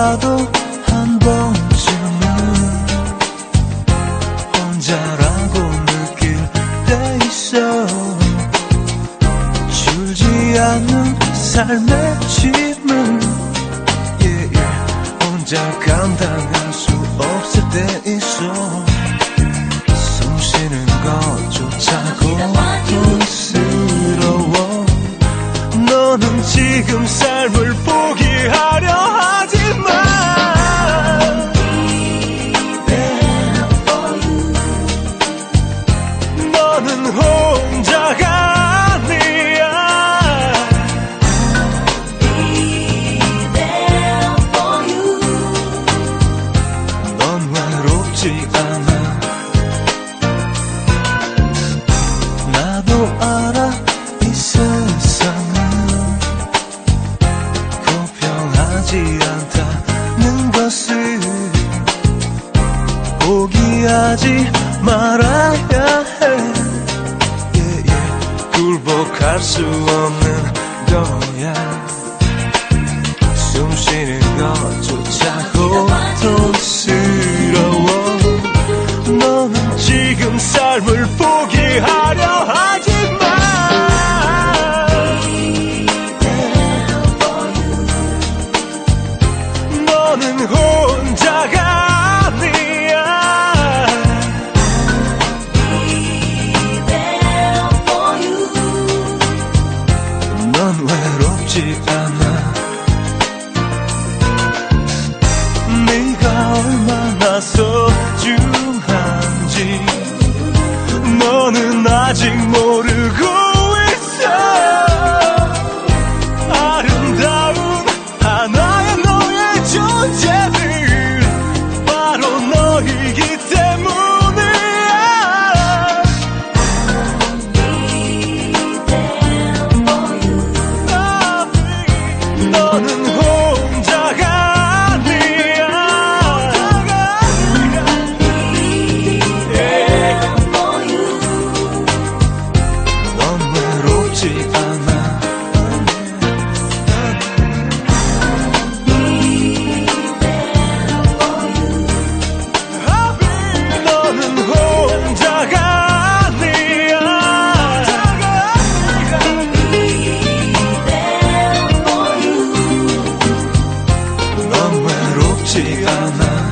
나도 한 번쯤은 혼자라고 느낄 때 있어. 줄지 않는 삶의 짐은 yeah, yeah. 혼자 감당할 수 없을 때 있어. 숨 쉬는 것조차 고통스러워. 너는 지금 살 외롭지 않아. 나도 알아 이 세상은 공평하지 않다는 것을 포기하지 말아야 해. yeah, yeah. 굴복할 수 없는 삶을 포기하 아직 모르고 있어. 쉽지 않아 너는 혼자가 아니야 넌 외롭지 않아.